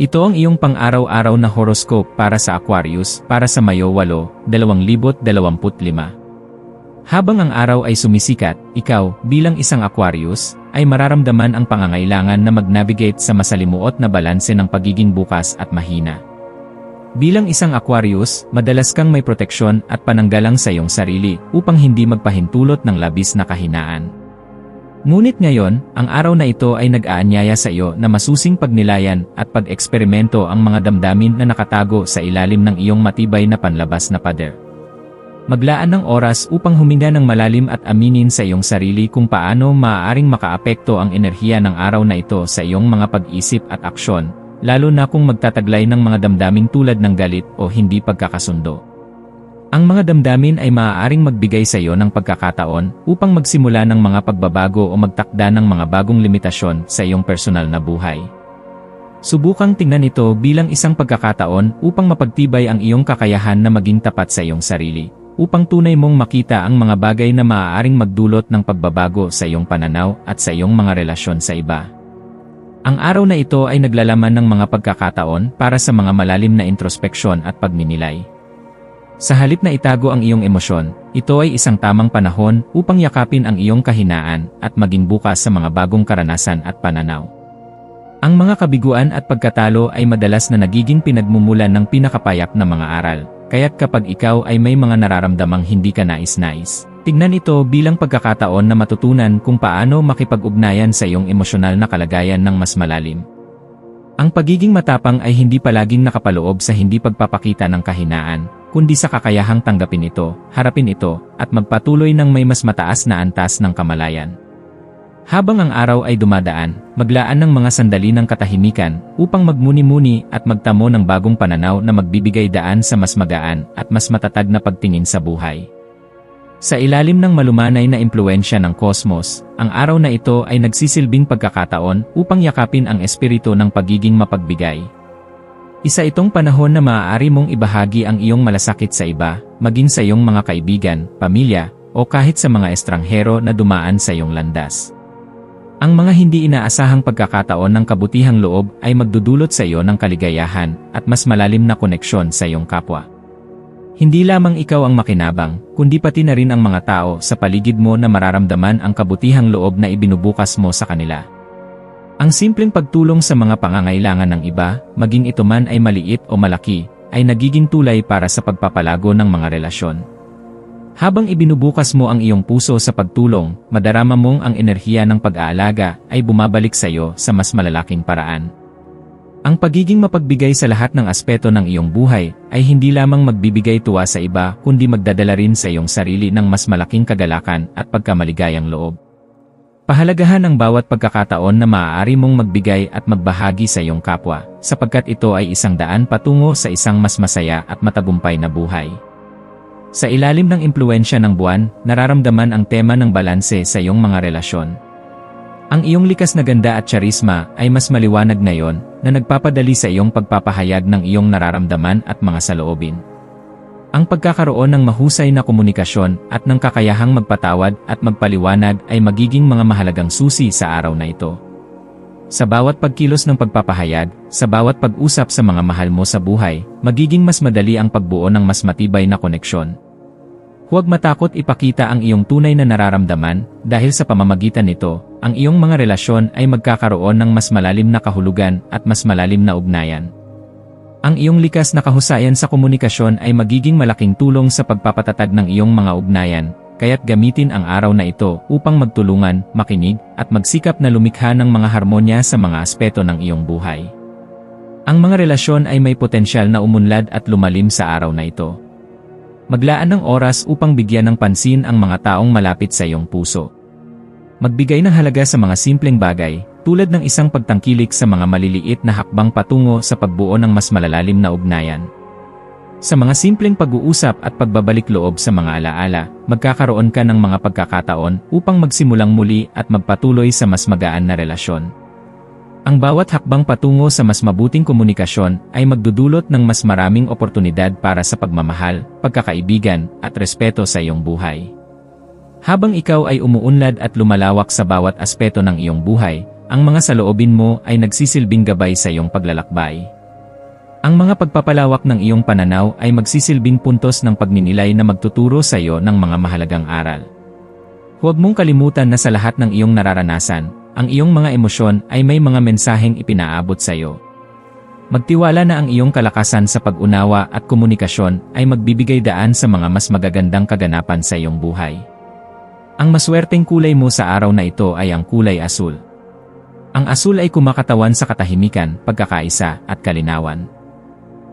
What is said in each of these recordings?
Ito ang iyong pang-araw-araw na horoscope para sa Aquarius para sa Mayo 8, 2025. Habang ang araw ay sumisikat, ikaw, bilang isang Aquarius, ay mararamdaman ang pangangailangan na mag-navigate sa masalimuot na balanse ng pagiging bukas at mahina. Bilang isang Aquarius, madalas kang may proteksyon at pananggalang sa iyong sarili upang hindi magpahintulot ng labis na kahinaan. Ngunit ngayon, ang araw na ito ay nag-aanyaya sa iyo na masusing pagnilayan at pag-eksperimento ang mga damdamin na nakatago sa ilalim ng iyong matibay na panlabas na pader. Maglaan ng oras upang huminga ng malalim at aminin sa iyong sarili kung paano maaaring makaapekto ang enerhiya ng araw na ito sa iyong mga pag-isip at aksyon, lalo na kung magtataglay ng mga damdaming tulad ng galit o hindi pagkakasundo. Ang mga damdamin ay maaaring magbigay sa iyo ng pagkakataon upang magsimula ng mga pagbabago o magtakda ng mga bagong limitasyon sa iyong personal na buhay. Subukang tingnan ito bilang isang pagkakataon upang mapagtibay ang iyong kakayahan na maging tapat sa iyong sarili, upang tunay mong makita ang mga bagay na maaaring magdulot ng pagbabago sa iyong pananaw at sa iyong mga relasyon sa iba. Ang araw na ito ay naglalaman ng mga pagkakataon para sa mga malalim na introspeksyon at pagninilay. Sa halip na itago ang iyong emosyon, ito ay isang tamang panahon upang yakapin ang iyong kahinaan at maging bukas sa mga bagong karanasan at pananaw. Ang mga kabiguan at pagkatalo ay madalas na nagiging pinagmumulan ng pinakapayak na mga aral, kaya't kapag ikaw ay may mga nararamdamang hindi ka nais-nais, tignan ito bilang pagkakataon na matutunan kung paano makipag-ugnayan sa iyong emosyonal na kalagayan ng mas malalim. Ang pagiging matapang ay hindi palaging nakapaloob sa hindi pagpapakita ng kahinaan, kundi sa kakayahang tanggapin ito, harapin ito, at magpatuloy ng may mas mataas na antas ng kamalayan. Habang ang araw ay dumadaan, maglaan ng mga sandali ng katahimikan upang magmuni-muni at magtamo ng bagong pananaw na magbibigay daan sa mas magaan at mas matatag na pagtingin sa buhay. Sa ilalim ng malumanay na impluensya ng kosmos, ang araw na ito ay nagsisilbing pagkakataon upang yakapin ang espiritu ng pagiging mapagbigay, isa itong panahon na maaari mong ibahagi ang iyong malasakit sa iba, maging sa iyong mga kaibigan, pamilya, o kahit sa mga estranghero na dumaan sa iyong landas. Ang mga hindi inaasahang pagkakataon ng kabutihang loob ay magdudulot sa iyo ng kaligayahan at mas malalim na koneksyon sa iyong kapwa. Hindi lamang ikaw ang makinabang, kundi pati na rin ang mga tao sa paligid mo na mararamdaman ang kabutihang loob na ibinubukas mo sa kanila. Ang simpleng pagtulong sa mga pangangailangan ng iba, maging ito man ay maliit o malaki, ay nagiging tulay para sa pagpapalago ng mga relasyon. Habang ibinubukas mo ang iyong puso sa pagtulong, madarama mong ang enerhiya ng pag-aalaga ay bumabalik sa iyo sa mas malalaking paraan. Ang pagiging mapagbigay sa lahat ng aspeto ng iyong buhay ay hindi lamang magbibigay tuwa sa iba kundi magdadala rin sa iyong sarili ng mas malaking kagalakan at pagkamaligayang loob. Pahalagahan ang bawat pagkakataon na maaari mong magbigay at magbahagi sa iyong kapwa, sapagkat ito ay isang daan patungo sa isang mas masaya at matagumpay na buhay. Sa ilalim ng impluensya ng buwan, nararamdaman ang tema ng balanse sa iyong mga relasyon. Ang iyong likas na ganda at charisma ay mas maliwanag ngayon na nagpapadali sa iyong pagpapahayag ng iyong nararamdaman at mga saloobin. Ang pagkakaroon ng mahusay na komunikasyon at ng kakayahang magpatawad at magpaliwanag ay magiging mga mahalagang susi sa araw na ito. Sa bawat pagkilos ng pagpapahayag, sa bawat pag-usap sa mga mahal mo sa buhay, magiging mas madali ang pagbuo ng mas matibay na koneksyon. Huwag matakot ipakita ang iyong tunay na nararamdaman dahil sa pamamagitan nito, ang iyong mga relasyon ay magkakaroon ng mas malalim na kahulugan at mas malalim na ugnayan. Ang iyong likas na kahusayan sa komunikasyon ay magiging malaking tulong sa pagpapatatag ng iyong mga ugnayan, kaya't gamitin ang araw na ito upang magtulungan, makinig, at magsikap na lumikha ng mga harmonya sa mga aspeto ng iyong buhay. Ang mga relasyon ay may potensyal na umunlad at lumalim sa araw na ito. Maglaan ng oras upang bigyan ng pansin ang mga taong malapit sa iyong puso. Magbigay ng halaga sa mga simpleng bagay, tulad ng isang pagtangkilik sa mga maliliit na hakbang patungo sa pagbuo ng mas malalalim na ugnayan. Sa mga simpleng pag-uusap at pagbabalik loob sa mga alaala, magkakaroon ka ng mga pagkakataon upang magsimulang muli at magpatuloy sa mas magaan na relasyon. Ang bawat hakbang patungo sa mas mabuting komunikasyon ay magdudulot ng mas maraming oportunidad para sa pagmamahal, pagkakaibigan, at respeto sa iyong buhay. Habang ikaw ay umuunlad at lumalawak sa bawat aspeto ng iyong buhay, ang mga saloobin mo ay nagsisilbing gabay sa iyong paglalakbay. Ang mga pagpapalawak ng iyong pananaw ay magsisilbing puntos ng pagninilay na magtuturo sa iyo ng mga mahalagang aral. Huwag mong kalimutan na sa lahat ng iyong nararanasan, ang iyong mga emosyon ay may mga mensaheng ipinaabot sa iyo. Magtiwala na ang iyong kalakasan sa pag-unawa at komunikasyon ay magbibigay daan sa mga mas magagandang kaganapan sa iyong buhay. Ang maswerteng kulay mo sa araw na ito ay ang kulay asul. Ang asul ay kumakatawan sa katahimikan, pagkakaisa, at kalinawan.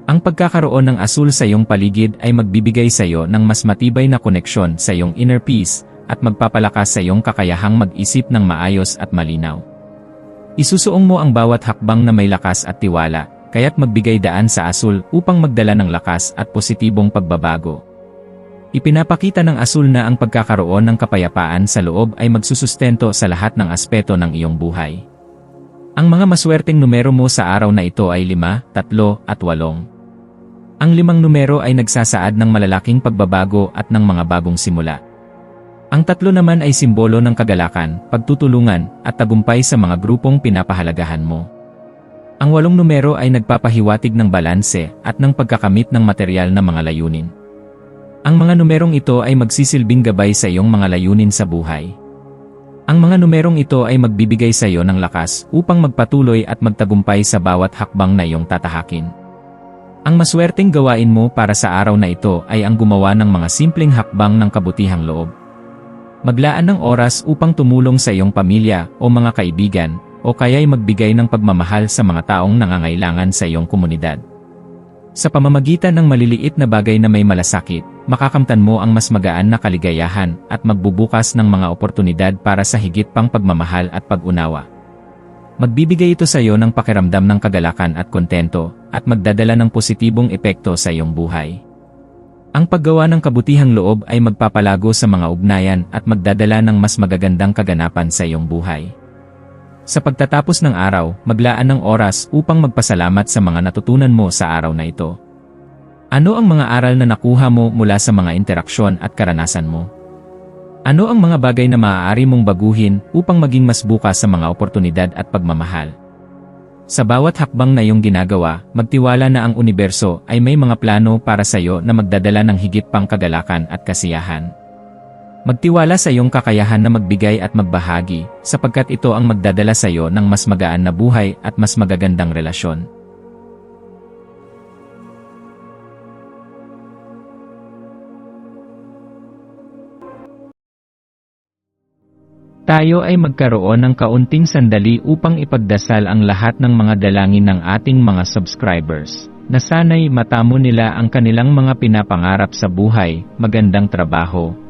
Ang pagkakaroon ng asul sa iyong paligid ay magbibigay sa iyo ng mas matibay na koneksyon sa iyong inner peace at magpapalakas sa iyong kakayahang mag-isip ng maayos at malinaw. Isusuong mo ang bawat hakbang na may lakas at tiwala, kaya't magbigay daan sa asul upang magdala ng lakas at positibong pagbabago. Ipinapakita ng asul na ang pagkakaroon ng kapayapaan sa loob ay magsusustento sa lahat ng aspeto ng iyong buhay. Ang mga maswerteng numero mo sa araw na ito ay 5, 3, at 8. Ang limang numero ay nagsasaad ng malalaking pagbabago at ng mga bagong simula. Ang tatlo naman ay simbolo ng kagalakan, pagtutulungan, at tagumpay sa mga grupong pinapahalagahan mo. Ang walong numero ay nagpapahiwatig ng balanse at ng pagkakamit ng material na mga layunin. Ang mga numerong ito ay magsisilbing gabay sa iyong mga layunin sa buhay. Ang mga numerong ito ay magbibigay sa iyo ng lakas upang magpatuloy at magtagumpay sa bawat hakbang na iyong tatahakin. Ang maswerteng gawain mo para sa araw na ito ay ang gumawa ng mga simpleng hakbang ng kabutihang loob. Maglaan ng oras upang tumulong sa iyong pamilya o mga kaibigan, o kaya'y magbigay ng pagmamahal sa mga taong nangangailangan sa iyong komunidad. Sa pamamagitan ng maliliit na bagay na may malasakit, makakamtan mo ang mas magaan na kaligayahan at magbubukas ng mga oportunidad para sa higit pang pagmamahal at pag-unawa. Magbibigay ito sa iyo ng pakiramdam ng kagalakan at kontento, at magdadala ng positibong epekto sa iyong buhay. Ang paggawa ng kabutihang loob ay magpapalago sa mga ugnayan at magdadala ng mas magagandang kaganapan sa iyong buhay. Sa pagtatapos ng araw, maglaan ng oras upang magpasalamat sa mga natutunan mo sa araw na ito. Ano ang mga aral na nakuha mo mula sa mga interaksyon at karanasan mo? Ano ang mga bagay na maaari mong baguhin upang maging mas bukas sa mga oportunidad at pagmamahal? Sa bawat hakbang na iyong ginagawa, magtiwala na ang universo ay may mga plano para sa iyo na magdadala ng higit pang kagalakan at kasiyahan. Magtiwala sa iyong kakayahan na magbigay at magbahagi, sapagkat ito ang magdadala sa iyo ng mas magaan na buhay at mas magagandang relasyon. Tayo ay magkaroon ng kaunting sandali upang ipagdasal ang lahat ng mga dalangin ng ating mga subscribers, na sana'y matamo nila ang kanilang mga pinapangarap sa buhay, magandang trabaho,